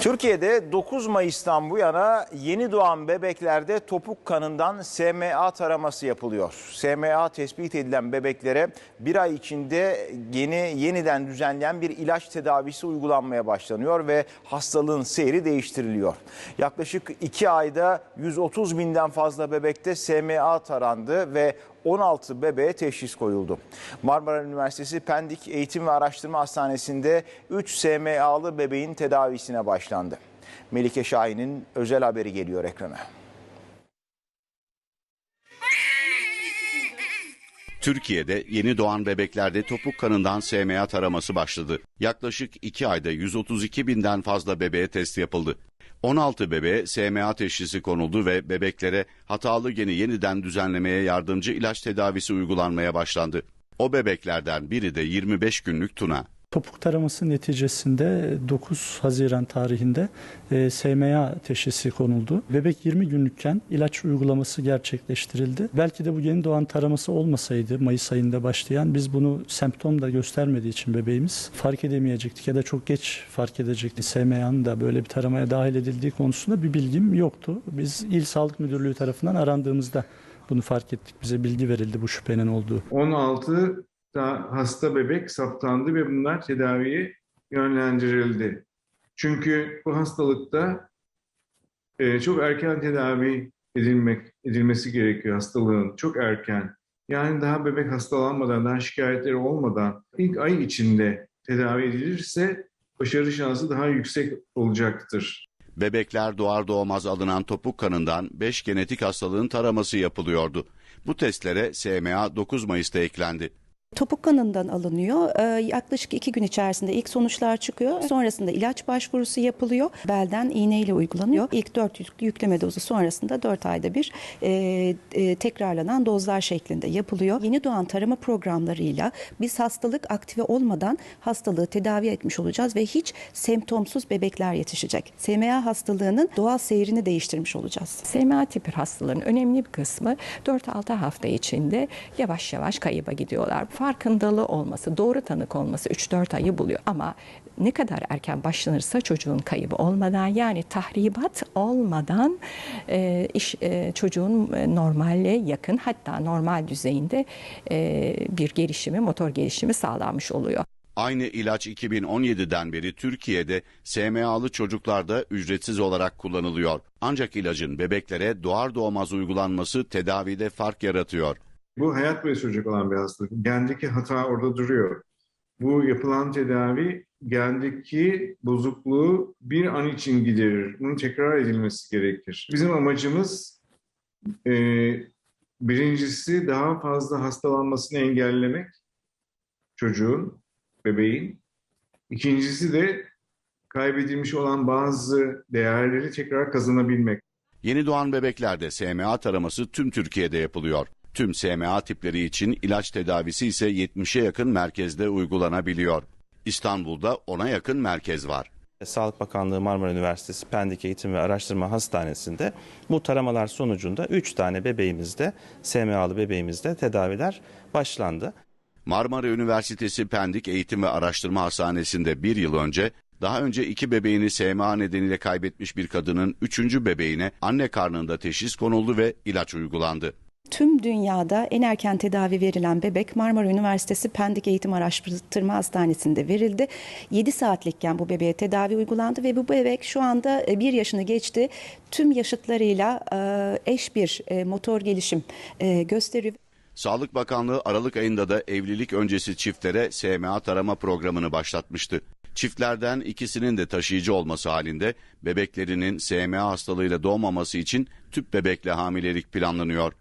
Türkiye'de 9 Mayıs'tan bu yana yeni doğan bebeklerde topuk kanından SMA taraması yapılıyor. SMA tespit edilen bebeklere bir ay içinde yeni yeniden düzenleyen bir ilaç tedavisi uygulanmaya başlanıyor ve hastalığın seyri değiştiriliyor. Yaklaşık 2 ayda 130 binden fazla bebekte SMA tarandı ve 16 bebeğe teşhis koyuldu. Marmara Üniversitesi Pendik Eğitim ve Araştırma Hastanesi'nde 3 SMA'lı bebeğin tedavisine başlandı. Melike Şahin'in özel haberi geliyor ekrana. Türkiye'de yeni doğan bebeklerde topuk kanından SMA taraması başladı. Yaklaşık 2 ayda 132 binden fazla bebeğe test yapıldı. 16 bebeğe SMA teşhisi konuldu ve bebeklere hatalı geni yeniden düzenlemeye yardımcı ilaç tedavisi uygulanmaya başlandı. O bebeklerden biri de 25 günlük Tuna. Topuk taraması neticesinde 9 Haziran tarihinde e, SMA teşhisi konuldu. Bebek 20 günlükken ilaç uygulaması gerçekleştirildi. Belki de bu yeni doğan taraması olmasaydı Mayıs ayında başlayan biz bunu semptom da göstermediği için bebeğimiz fark edemeyecektik ya da çok geç fark edecektik. SMA'nın da böyle bir taramaya dahil edildiği konusunda bir bilgim yoktu. Biz İl Sağlık Müdürlüğü tarafından arandığımızda bunu fark ettik. Bize bilgi verildi bu şüphenin olduğu. 16 da hasta bebek saptandı ve bunlar tedaviye yönlendirildi. Çünkü bu hastalıkta e, çok erken tedavi edilmek edilmesi gerekiyor hastalığın çok erken. Yani daha bebek hastalanmadan, daha şikayetleri olmadan ilk ay içinde tedavi edilirse başarı şansı daha yüksek olacaktır. Bebekler doğar doğmaz alınan topuk kanından 5 genetik hastalığın taraması yapılıyordu. Bu testlere SMA 9 Mayıs'ta eklendi. Topuk kanından alınıyor. Ee, yaklaşık iki gün içerisinde ilk sonuçlar çıkıyor. Sonrasında ilaç başvurusu yapılıyor. Belden iğneyle uygulanıyor. İlk 4 yükleme dozu sonrasında 4 ayda bir e, e, tekrarlanan dozlar şeklinde yapılıyor. Yeni doğan tarama programlarıyla biz hastalık aktive olmadan hastalığı tedavi etmiş olacağız ve hiç semptomsuz bebekler yetişecek. SMA hastalığının doğal seyrini değiştirmiş olacağız. SMA tipi hastaların önemli bir kısmı 4-6 hafta içinde yavaş yavaş kayıba gidiyorlar. Farkındalığı olması, doğru tanık olması 3-4 ayı buluyor. Ama ne kadar erken başlanırsa çocuğun kaybı olmadan yani tahribat olmadan e, iş e, çocuğun e, normalle yakın hatta normal düzeyinde e, bir gelişimi, motor gelişimi sağlanmış oluyor. Aynı ilaç 2017'den beri Türkiye'de SMA'lı çocuklarda ücretsiz olarak kullanılıyor. Ancak ilacın bebeklere doğar doğmaz uygulanması tedavide fark yaratıyor. Bu hayat boyu sürecek olan bir hastalık. Gendeki hata orada duruyor. Bu yapılan tedavi gendeki bozukluğu bir an için giderir. Bunun tekrar edilmesi gerekir. Bizim amacımız e, birincisi daha fazla hastalanmasını engellemek çocuğun, bebeğin. İkincisi de kaybedilmiş olan bazı değerleri tekrar kazanabilmek. Yeni doğan bebeklerde SMA taraması tüm Türkiye'de yapılıyor. Tüm SMA tipleri için ilaç tedavisi ise 70'e yakın merkezde uygulanabiliyor. İstanbul'da 10'a yakın merkez var. Sağlık Bakanlığı Marmara Üniversitesi Pendik Eğitim ve Araştırma Hastanesi'nde bu taramalar sonucunda 3 tane bebeğimizde, SMA'lı bebeğimizde tedaviler başlandı. Marmara Üniversitesi Pendik Eğitim ve Araştırma Hastanesi'nde bir yıl önce daha önce iki bebeğini SMA nedeniyle kaybetmiş bir kadının üçüncü bebeğine anne karnında teşhis konuldu ve ilaç uygulandı. Tüm dünyada en erken tedavi verilen bebek Marmara Üniversitesi Pendik Eğitim Araştırma Hastanesi'nde verildi. 7 saatlikken bu bebeğe tedavi uygulandı ve bu bebek şu anda 1 yaşını geçti. Tüm yaşıtlarıyla eş bir motor gelişim gösteriyor. Sağlık Bakanlığı Aralık ayında da evlilik öncesi çiftlere SMA tarama programını başlatmıştı. Çiftlerden ikisinin de taşıyıcı olması halinde bebeklerinin SMA hastalığıyla doğmaması için tüp bebekle hamilelik planlanıyor.